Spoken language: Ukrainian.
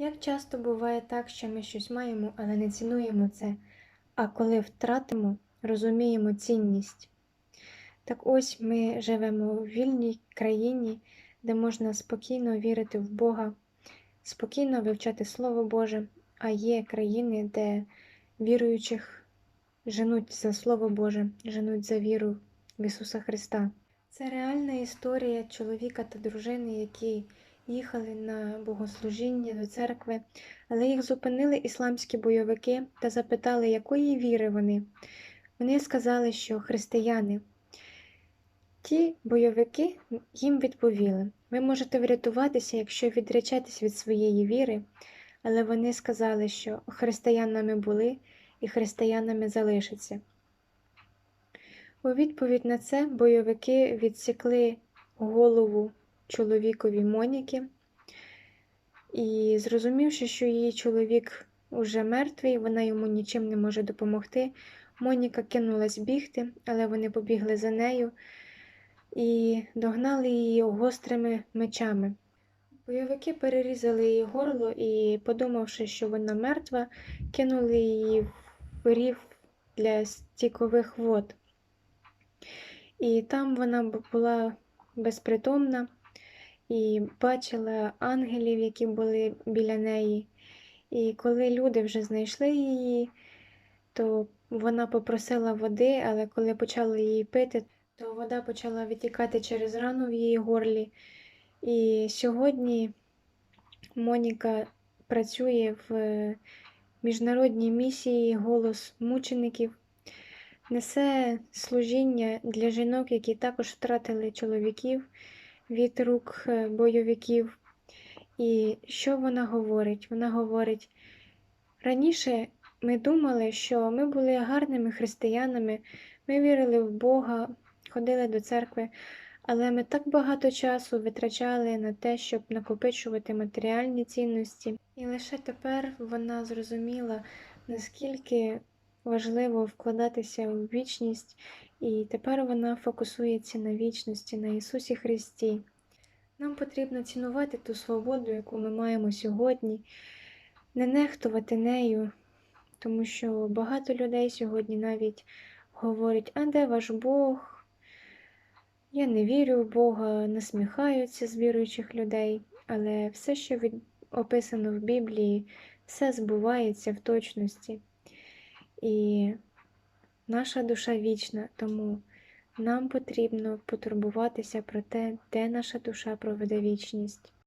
Як часто буває так, що ми щось маємо, але не цінуємо це, а коли втратимо, розуміємо цінність. Так ось ми живемо в вільній країні, де можна спокійно вірити в Бога, спокійно вивчати Слово Боже, а є країни, де віруючих женуть за Слово Боже, женуть за віру в Ісуса Христа. Це реальна історія чоловіка та дружини, які їхали на богослужіння до церкви, але їх зупинили ісламські бойовики та запитали, якої віри вони. Вони сказали, що християни. Ті бойовики їм відповіли: ви можете врятуватися, якщо відречетесь від своєї віри, але вони сказали, що християнами були і християнами залишаться. У відповідь на це бойовики відсікли голову чоловікові Моніки, і, зрозумівши, що її чоловік уже мертвий, вона йому нічим не може допомогти. Моніка кинулась бігти, але вони побігли за нею і догнали її гострими мечами. Бойовики перерізали її горло і, подумавши, що вона мертва, кинули її в рів для стікових вод. І там вона була безпритомна і бачила ангелів, які були біля неї. І коли люди вже знайшли її, то вона попросила води, але коли почали її пити, то вода почала витікати через рану в її горлі. І сьогодні Моніка працює в міжнародній місії Голос мучеників, несе служіння для жінок, які також втратили чоловіків від рук е, бойовиків. І що вона говорить? Вона говорить: раніше ми думали, що ми були гарними християнами, ми вірили в Бога, ходили до церкви, але ми так багато часу витрачали на те, щоб накопичувати матеріальні цінності. І лише тепер вона зрозуміла, наскільки важливо вкладатися у вічність, і тепер вона фокусується на вічності, на Ісусі Христі. Нам потрібно цінувати ту свободу, яку ми маємо сьогодні, не нехтувати нею, тому що багато людей сьогодні навіть говорять, а де ваш Бог? Я не вірю в Бога, насміхаються з віруючих людей, але все, що від... описано в Біблії, все збувається в точності. І наша душа вічна, тому нам потрібно потурбуватися про те, де наша душа проведе вічність.